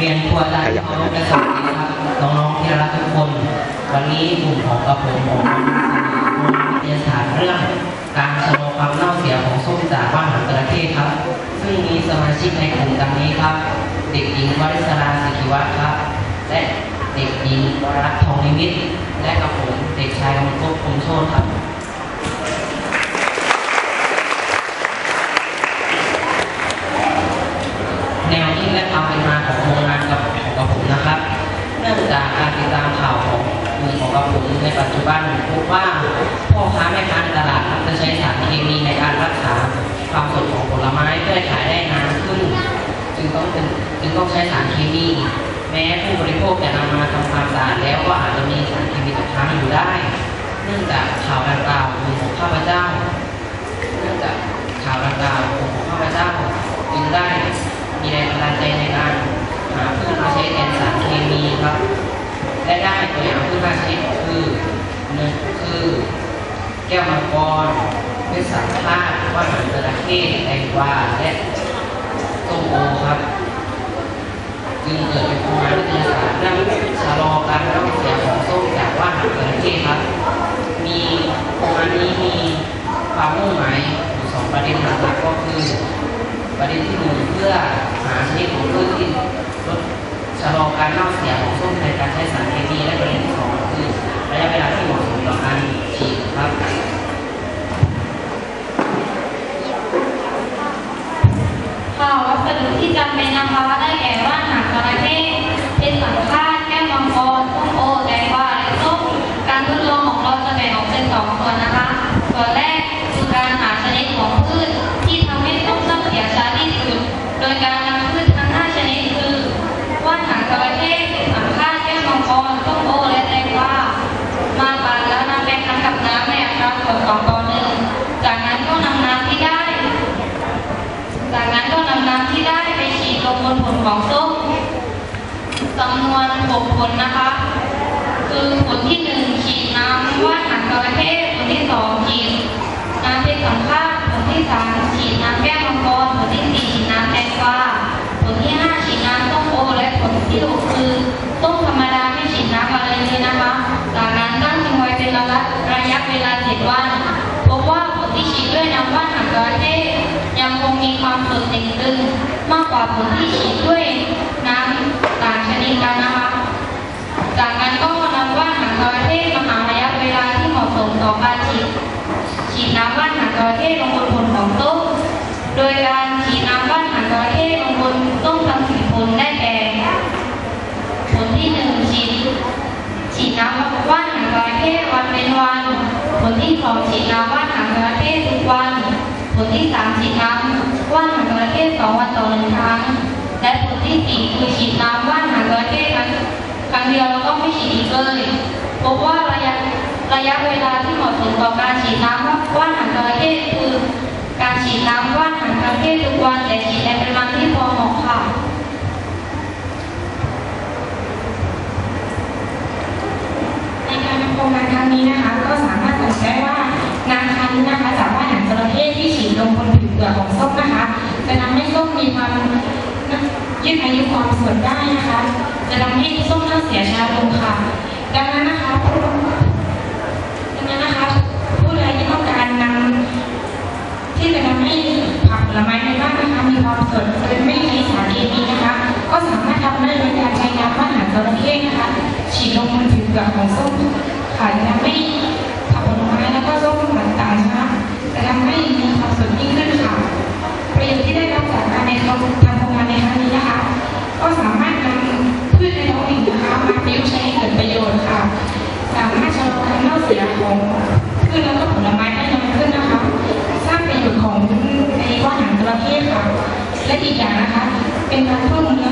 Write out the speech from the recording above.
เรียนครัวอาจารย์ที่เคารพและสวัสดีครับน้องๆที่รักทุกคน วันนี้กลุ่มของกระผมของนำเสนอวิทยาศาสตร์เรื่อง การชะลอความเน่าเสียของส้มจากบ้านหางจระเข้ครับ ซึ่งมีสมาชิกในกลุ่มดังนี้ครับ เด็กหญิงวริศราสิกิวัฒน์ครับ และเด็กหญิงวรัตน์ทองนิมิตรและกับผมเด็กชายกำมลภพคมโชติครับ แนวคิดและความเป็นมาของโครงงานกับของกระผมนะครับ เนื่องจากการติดตามข่าวของกลุ่มของกระผมในปัจจุบันพบว่าพ่อค้าแม่ค้าในตลาดมักจะใช้สารเคมีในการรักษาความสดของผลไม้เพื่อให้ขายได้นานขึ้น จึงต้อง เป็นจึงต้องใช้สารเคมี แม้ผู้บริโภคจะนำมาทำความสะอาดแล้วก็อาจจะมีสารเคมีตกค้างอยู่ได้ เนื่องจากข่าวดังกล่าวของข้าพเจ้า เนื่องจากข่าวดังกล่าวของข้าพเจ้าจึงได้มีแรงบันดาลใจในการหาพืชมาใช้แทนสารเคมีครับ และได้ตัวอย่างพืชห้าชนิดคือหนึ่งคือแก้วมังกรเพชรสังฆาตว่านหางจระเข้แตงกวาและส้มโอครับ จึงเกิดเป็นโครงงานวิทยาศาสตร์เรื่งชะลอการเน่าเสียของส้มจากว่าหางจระเข้ครับ มีโครงงานนี้มีความมุ่งหมายอยู่สองประเด็นหลักๆก็คือ ประเด็นที่หนึ่งเพื่อหาชนิดของพืชที่ลดชะลอการเน่าเสียของส้มในการใช้สารเคมีและประเด็นที่สองคือระยะเวลาที่เหมาะสมต่อการฉีดครับ ค่ะวัสดุที่จำเป็นนะคะได้แก่ว่านหางจระเข้เป็นสังฆาตแก้วมังกรส้มโอแตงกวาและส้มการทดลองของเราจะแบ่งออกเป็นสองส่วนนะคะ ส่วนแรกคือการหาชนิดของพืชที่ทำให้ส้มเน่าเสียช้าที่สุด โดยการนำพืชทั้งห้าชนิดคือว่านหางจระเข้สังฆาตแก้วมังกรส้มโอและแตงกวามาปั่นแล้วนำไปคั้นกับน้ำในอัตราส่วนสองต่อหนึ่งจากนั้นก็นำน้ำที่ได้ จากนั้นก็นำน้ำที่ได้ไปฉีดลงบนผล ของส้มจำนวน6ผลนะคะ คือผลที่1ฉีดน้ำว่านหางจระเข้ผลที่2ฉีดน้ำเพชรสังฆาตผลที่3ฉีดน้ำแก้วมังกรผลที่4ฉีดน้ำแตงกวาผลที่5ฉีดน้ำส้มโอและผลที่6คือส้มธรรมดาไม่ฉีดน้ำอะไรเลยนะคะจากนั้นตั้งทิ้งไว้เป็นระยะระยะเวลา7วันพบว่าผลที่ฉีดด้วยน้ำว่านหางจระเข้ยังคงมีความสดเต่งตึง กว่าผลที่ฉีดด้วยน้ำต่างชนิดกันนะคะ จากนั้นก็นำว่านหางจระเข้มาหาระยะเวลาที่เหมาะสมต่อการฉีดฉีดน้ำว่านหางจระเข้ลงบนผลของต้นโดยการฉีดน้ำว่านหางจระเข้ลงบนต้นทั้งสี่ผลได้แก่ผลที่หนึ่งฉีดฉีดน้ำว่านหางจระเข้วันเป็นวัน ผลที่สองฉีดน้ำว่านหางจระเข้ทุกวัน ผลที่สามฉีดน้ำ เวลาที่เหมาะสมต่อการฉีดน้ำว่านหางจระเข้คือ การฉีดน้ำว่านหางจระเข้ทุกวันแต่ฉีดในปริมาณที่พอเหมาะค่ะ ในการดำเนินงานครั้งนี้นะคะ ก็สามารถบอกได้ว่าน้ำคั้นนะคะจากว่าหนังจระเข้ที่ฉีดลงบนผิวเปลือกของส้มนะคะ จะทำให้ส้มมีความยืดอายุความสดได้นะคะ จะทำให้ส้มเน่าเสียช้าลงค่ะ ดังนั้นนะคะผู้ดังนั้นนะคะ ผู้ใดที่ต้องการนำที่จะทำให้ผักผลไม้ในบ้าน นะ เป็น